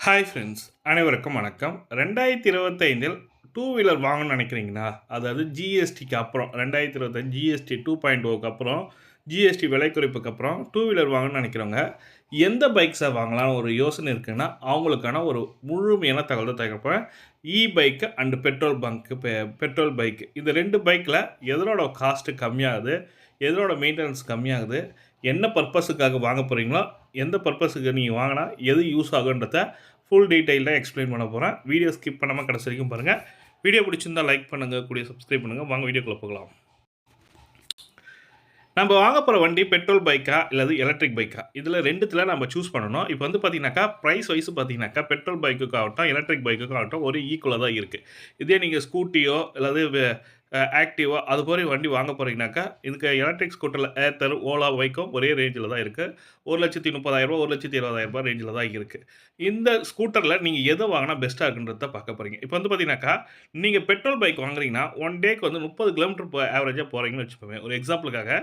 Hi friends அனைவருக்கும் வணக்கம். ரெண்டாயிரத்தி இருபத்தைந்தில் டூ வீலர் வாங்கணும்னு நினைக்கிறீங்களா? அதாவது ஜிஎஸ்டிக்கு அப்புறம் ரெண்டாயிரத்தி இருபத்தஞ்சு ஜிஎஸ்டி டூ பாயிண்ட் ஓக்கு oh அப்புறம் ஜிஎஸ்டி விலை குறைப்புக்கு அப்புறம் டூ வீலர் வாங்கணும்னு நினைக்கிறவங்க எந்த பைக்ஸை வாங்கலாம்னு ஒரு யோசனை இருக்குன்னா அவங்களுக்கான ஒரு முழுமையான தகவல் தகப்பேன் E bike and petrol bunk petrol bike இந்த ரெண்டு பைக்கில் எதனோட காஸ்ட்டு கம்மியாகுது எதனோட மெயின்டெனன்ஸ் கம்மியாகுது என்ன பர்பஸுக்காக வாங்க போகிறீங்களோ எந்த பர்பஸுக்கு நீங்கள் வாங்கினா எது யூஸ் ஆகுன்றத ஃபுல் டீட்டெயிலாக எக்ஸ்பிளைன் பண்ண போகிறேன் வீடியோ ஸ்கிப் பண்ணாமல் கடைசி வரைக்கும் பாருங்கள் வீடியோ பிடிச்சிருந்தா லைக் பண்ணுங்கள் கூடிய சப்ஸ்கிரைப் பண்ணுங்கள் வாங்க வீடியோக்குள்ளே போகலாம். நம்ம வாங்க போகிற வண்டி பெட்ரோல் பைக்கா இல்லாது எலக்ட்ரிக் பைக்கா இதில் ரெண்டுத்தில் நம்ம சூஸ் பண்ணணும். இப்போ வந்து பார்த்திங்கனாக்கா ப்ரைஸ் வைஸ் பார்த்தீங்கன்னாக்கா பெட்ரோல் பைக்குக்கு ஆகட்டும் எலக்ட்ரிக் பைக்குக்கு ஆகட்டும் ஒரு ஈக்குவலாக தான் இருக்குது இதே நீங்கள் ஸ்கூட்டியோ இல்லாது ஆக்டிவா அது போய் வண்டி வாங்க போகிறீங்கனாக்கா இதுக்கு எலக்ட்ரிக் ஸ்கூட்டரில் ஏத்தர் ஓலா வைக்கும் ஒரே ரேஞ்சில் தான் இருக்குது ஒரு லட்சத்தி முப்பதாயிரரூபா ஒரு லட்சத்தி இருபதாயிரரூபா ரேஞ்சில் தான் இருக்குது இந்த ஸ்கூட்டரில் நீங்கள் எதை வாங்கினா பெஸ்ட்டாக இருக்குன்றத பார்க்க போகிறீங்க இப்போ வந்து பார்த்தீங்கன்னாக்கா நீங்கள் பெட்ரோல் பைக் வாங்குறீங்கன்னா ஒன் டேக்கு வந்து முப்பது கிலோமீட்டர் இப்போ ஆவரேஜாக போகிறீங்கன்னு வச்சுப்போமே ஒரு எக்ஸாம்பிளுக்காக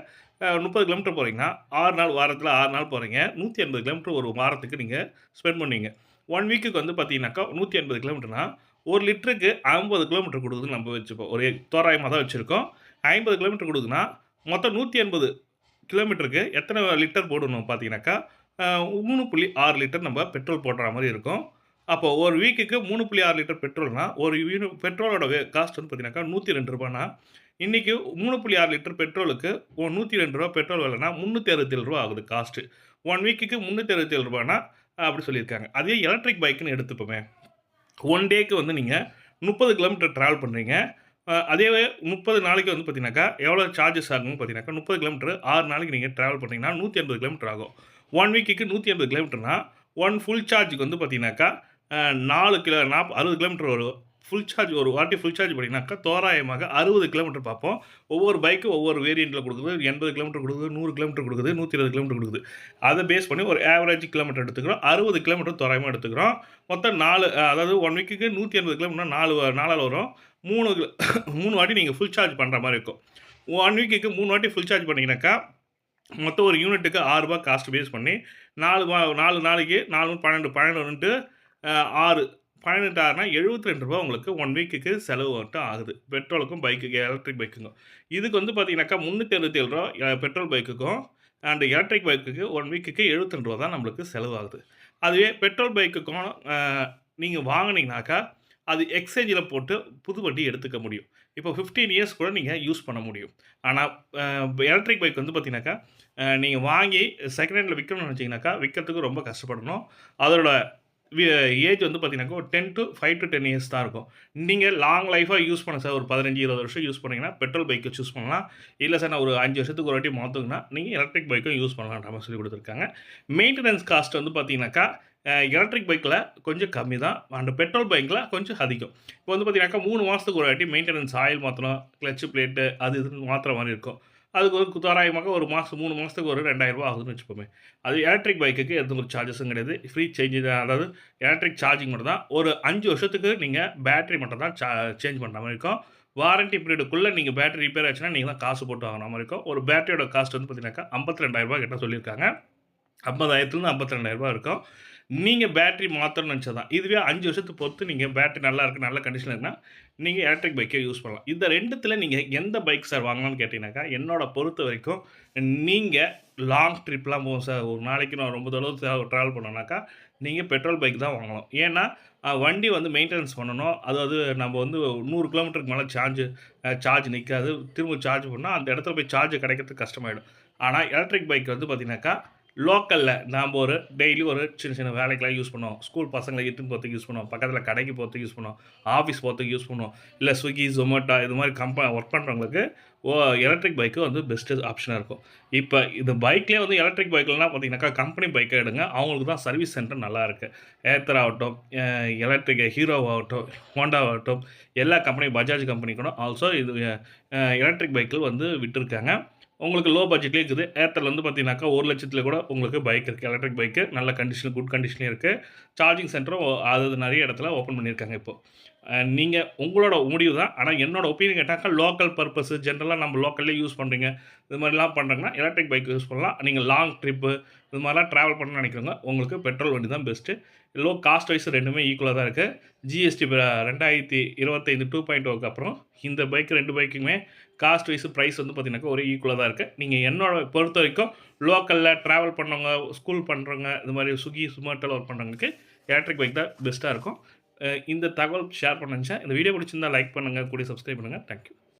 முப்பது கிலோமீட்டர் போகிறீங்கன்னா ஆறு நாள் வாரத்தில் ஆறு நாள் போகிறீங்க நூற்றி எண்பது கிலோமீட்டர் ஒரு வாரத்துக்கு நீங்கள் ஸ்பெண்ட் பண்ணுவீங்க. ஒன் வீக்குக்கு வந்து பார்த்தீங்கன்னாக்கா நூற்றி எண்பது கிலோமீட்டர்னா ஒரு லிட்டருக்கு ஐம்பது கிலோமீட்டர் கொடுக்குதுன்னு நம்ம வச்சுப்போம். ஒரு தோராயமாக தான் வச்சுருக்கோம். ஐம்பது கிலோமீட்டர் கொடுக்குதுன்னா மொத்தம் நூற்றி எண்பது கிலோமீட்டருக்கு எத்தனை லிட்டர் போடணும் பார்த்தீங்கன்னாக்கா? மூணு புள்ளி ஆறு லிட்டர் நம்ம பெட்ரோல் போடுற மாதிரி இருக்கும். அப்போ ஒரு வீக்குக்கு மூணு புள்ளி ஆறு லிட்டர் பெட்ரோல்னா ஒரு யூனி பெட்ரோலோட காஸ்ட் வந்து பார்த்தீங்கன்னாக்கா நூற்றி ரெண்டு ரூபானா இன்றைக்கி மூணு புள்ளி ஆறு லிட்டர் பெட்ரோலுக்கு நூற்றி ரெண்டு ரூபா பெட்ரோல் விலைனா முந்நூற்றி அறுபத்தேழு ரூபா ஆகுது காஸ்ட்டு ஒன் வீக்குக்கு முந்நூற்றி அறுபத்தேழு ரூபானா அப்படி சொல்லியிருக்காங்க. அதே எலக்ட்ரிக் பைக்குன்னு எடுத்துப்போமே. ஒன் டேக்கு வந்து நீங்கள் முப்பது கிலோமீட்டர் ட்ராவல் பண்ணுறீங்க அதே முப்பது நாளைக்கு வந்து பார்த்தீங்கன்னாக்கா எவ்வளோ சார்ஜஸ் ஆகும்னு பார்த்தீங்கன்னாக்கா முப்பது கிலோமீட்டர் ஆறு நாளைக்கு நீங்கள் ட்ராவல் பண்ணிங்கன்னா நூற்றி ஐம்பது கிலோமீட்டர் ஆகும். ஒன் வீக்குக்கு நூற்றி ஐம்பது கிலோமீட்டர்னால் ஒன் ஃபுல் சார்ஜுக்கு வந்து பார்த்தீங்கன்னாக்கா நாலு கிலோ நாப் அறுபது கிலோமீட்டர் வரும். ஃபுல் சார்ஜ் ஒரு வாட்டி ஃபுல் சார்ஜ் பண்ணிங்கனாக்கா தோராயமாக அறுபது கிலோமீட்டர் பார்ப்போம். ஒவ்வொரு பைக்கு ஒவ்வொரு வேரியண்ட்டில் கொடுக்குது. எண்பது கிலோமீட்டர் கொடுக்குது நூறு கிலோமீட்டர் கொடுக்குது நூற்றி இருபது கிலோமீட்டர் கொடுக்குது. அதை பேஸ் பண்ணி ஒரு ஆவரேஜ் கிலோமீட்டர் எடுத்துக்கிறோம். அறுபது கிலோமீட்டர் தோராயமாக எடுத்துக்கிறோம். மொத்தம் நாலு அதாவது ஒன் வீக்குக்கு நூற்றி எண்பது கிலோமீட்டர் நாலு நாளால் வரும். மூணு மூணு வாட்டி நீங்கள் ஃபுல் சார்ஜ் பண்ணுற மாதிரி இருக்கும். ஒன் வீக்குக்கு மூணு வாட்டி ஃபுல் சார்ஜ் பண்ணிங்கனாக்கா மொத்தம் ஒரு யூனிட்டுக்கு ஆறுரூபா காஸ்ட் பேஸ் பண்ணி நாலு நாலு நாளைக்கு நாலு பன்னெண்டு பன்னெண்டு ஆறு பதினெட்டாயிரம்னா எழுபத்தி ரெண்டு ரூபா உங்களுக்கு ஒன் வீக்குக்கு செலவு மட்டும் ஆகுது. பெட்ரோலுக்கும் பைக்குக்கு எலக்ட்ரிக் பைக்குக்கும் இதுக்கு வந்து பார்த்தீங்கன்னாக்கா முந்நூற்றி அறுபத்தி ஏழு ரூபா பெட்ரோல் பைக்குக்கும் அண்ட் எலக்ட்ரிக் பைக்குக்கு ஒன் வீக்குக்கு எழுபத்தி ரெண்டு ரூபா தான் நம்மளுக்கு செலவாகுது அதுவே பெட்ரோல் பைக்குக்கும் நீங்கள் வாங்கினீங்கனாக்கா அது எக்ஸ்சேஞ்சில் போட்டு புது வண்டி எடுத்துக்க முடியும். இப்போ ஃபிஃப்டீன் இயர்ஸ் கூட நீங்கள் யூஸ் பண்ண முடியும். ஆனால் எலக்ட்ரிக் பைக் வந்து பார்த்தீங்கன்னாக்கா நீங்கள் வாங்கி செகண்ட் ஹேண்டில் விற்கணும்னு நினச்சிங்கனாக்கா விற்கிறதுக்கு ரொம்ப கஷ்டப்படணும். அதோட ஏஜ் வந்து பார்த்தீங்கன்னாக்கா ஒரு ten to five to ten years தான் இருக்கும். நீங்கள் லாங் லைஃபாக யூஸ் பண்ண சார் ஒரு பதினஞ்சு இருபது வருஷம் யூஸ் பண்ணிங்கன்னா பெட்ரோல் பைக்கை சூஸ் பண்ணலாம். இல்லை சார் நான் ஒரு அஞ்சு வருஷத்துக்கு ஒரு வாட்டி மாற்றுங்கன்னா நீங்கள் எலக்ட்ரிக் பைக்கும் யூஸ் பண்ணலான்ற மாதிரி சொல்லி கொடுத்துருக்காங்க. மெயின்டெனன்ஸ் காஸ்ட் வந்து பார்த்தீங்கன்னாக்கா எலக்ட்ரிக் பைக்கில் கொஞ்சம் கம்மி தான். அண்ட் பெட்ரோல் பைக்கில் கொஞ்சம் அதிகம். இப்போ வந்து பார்த்தீங்கன்னாக்கா மூணு மாதத்துக்கு ஒரு வாட்டி மெயின்டெனன்ஸ் ஆயில் மாற்றணும் கிளச்சு பிளேட்டு அது இதுன்னு மாற்றுற மாதிரி இருக்கும். அதுக்கு ஒரு தோராயமாக ஒரு மாதம் மூணு மாதத்துக்கு ஒரு ரெண்டாயிரரூபா ஆகுதுன்னு வச்சுப்போமே அது எலக்ட்ரிக் பைக்குக்கு எந்த ஒரு சார்ஜஸும் கிடையாது. ஃப்ரீ சேஞ்ச் அதாவது எலக்ட்ரிக் சார்ஜிங் மட்டும் தான். ஒரு அஞ்சு வருஷத்துக்கு நீங்கள் பேட்டரி மட்டும் தான் சா சேஞ்ச் பண்ணுற மாதிரி இருக்கும். வாரண்ட்டி பீரியடுக்குள்ளே நீங்கள் பேட்டரி ரிப்பேர் ஆச்சுன்னா நீங்கள் தான் காசு போட்டு வாங்கின மாதிரி இருக்கும். ஒரு பேட்டரியோட காஸ்ட் வந்து பார்த்தீங்கன்னாக்கா ஐம்பத்தி ரெண்டாயிரரூபா கிட்ட சொல்லியிருக்காங்க. ஐம்பதாயிரத்துலேருந்து ஐம்பத்தி ரெண்டாயிரரூபா இருக்கும். நீங்கள் பேட்டரி மாற்றணும்னு நினச்சா தான். இதுவே அஞ்சு வருஷத்துக்கு பொறுத்து நீங்கள் பேட்டரி நல்லா இருக்குது நல்ல கண்டிஷன் இருக்குன்னா நீங்கள் எலக்ட்ரிக் பைக்கை யூஸ் பண்ணலாம். இந்த ரெண்டுத்தில் நீங்கள் எந்த பைக் சார் வாங்கலாம்னு கேட்டிங்கனாக்கா என்னோட பொறுத்த வரைக்கும் நீங்கள் லாங் ட்ரிப்லாம் போகும் சார் ஒரு நாளைக்கு நான் ரொம்ப தொலைவு ட்ராவல் பண்ணோன்னாக்கா நீங்கள் பெட்ரோல் பைக் தான் வாங்கலாம். ஏன்னா வண்டி வந்து மெயின்டெனன்ஸ் பண்ணணும். அதாவது நம்ம வந்து நூறு கிலோமீட்டருக்கு மேலே சார்ஜ் சார்ஜ் நிற்காது திரும்ப சார்ஜ் பண்ணால் அந்த இடத்துல போய் சார்ஜ் கிடைக்கிறதுக்கு கஷ்டமாயிடும். ஆனால் எலக்ட்ரிக் பைக் வந்து பார்த்திங்கனாக்கா லோக்கலில் நாம் ஒரு டெய்லி ஒரு சின்ன சின்ன வேலைக்கெலாம் யூஸ் பண்ணுவோம். ஸ்கூல் பசங்களை இட்டுன்னு போகிறதுக்கு யூஸ் பண்ணுவோம். பக்கத்தில் கடைக்கு போகிறதுக்கு யூஸ் பண்ணுவோம். ஆஃபீஸ் போகிறதுக்கு யூஸ் பண்ணுவோம். இல்லை ஸ்விக்கி ஜொமேட்டோ இது மாதிரி கம்ப ஒர்க் பண்ணுறவங்களுக்கு ஓ எலக்ட்ரிக் பைக்கு வந்து பெஸ்ட்டு ஆப்ஷனாக இருக்கும். இப்போ இந்த பைக்லேயே வந்து எலக்ட்ரிக் பைக்லாம் பார்த்தீங்கன்னாக்கா கம்பெனி பைக்கை எடுங்க. அவங்களுக்கு தான் சர்வீஸ் சென்டர் நல்லா இருக்குது ஏத்தர் ஆகட்டும் எலக்ட்ரிக் ஹீரோ ஆகட்டும் ஹோண்டா ஆகட்டும் எல்லா கம்பெனி பஜாஜ் கம்பெனி கூட ஆல்சோ இது எலக்ட்ரிக் பைக்கில் வந்து விட்டுருக்காங்க. உங்களுக்கு லோ பட்ஜெட்லேயே இருக்குது. ஏர்டெல் வந்து பார்த்தீங்கன்னாக்கா ஒரு லட்சத்தில் கூட உங்களுக்கு பைக் இருக்குது எலக்ட்ரிக் பைக்கு நல்ல கண்டிஷன் குட் கண்டிஷன்லேயும் இருக்குது சார்ஜிங் சென்டரும் அது நிறைய இடத்துல ஓப்பன் பண்ணியிருக்காங்க இப்போது நீங்கள் உங்களோட முடிவு தான். ஆனால் என்னோட ஒப்பீனியன் கேட்டாக்கா லோக்கல் பர்பஸ் ஜென்ரலாக நம்ம லோக்கல்லே யூஸ் பண்ணுறீங்க இது மாதிரிலாம் பண்ணுறீங்கன்னா எலக்ட்ரிக் பைக் யூஸ் பண்ணலாம். நீங்கள் லாங் ட்ரிப்பு இது மாதிரிலாம் ட்ராவல் பண்ண நினைக்கிறவங்க உங்களுக்கு பெட்ரோல் வண்டி தான் பெஸ்ட்டு லோ காஸ்ட் வைஸ் ரெண்டுமே ஈக்குவலாக தான் இருக்குது ஜிஎஸ்டி ப 2025 2.0க்கு அப்புறம் இந்த பைக் ரெண்டு பைக்குமே காஸ்ட் வைஸ் ப்ரைஸ் வந்து பார்த்தீங்கன்னாக்கா, ஒரே ஈக்குவலாக தான் இருக்குது நீங்கள் என்னோட பொறுத்த வரைக்கும் லோக்கலில் ட்ராவல் பண்ணவங்க, ஸ்கூல் பண்ணுறவங்க இது மாதிரி சுகி சொமேட்டோல ஒர்க் பண்ணுறவங்களுக்கு எலக்ட்ரிக் பைக் தான் பெஸ்ட்டாக இருக்கும். இந்த தகவல் ஷேர் பண்ண இந்த வீடியோ பிடிச்சிருந்தா லைக் பண்ணுங்க, கூடிய சப்ஸ்கிரைப் பண்ணுங்க. Thank you.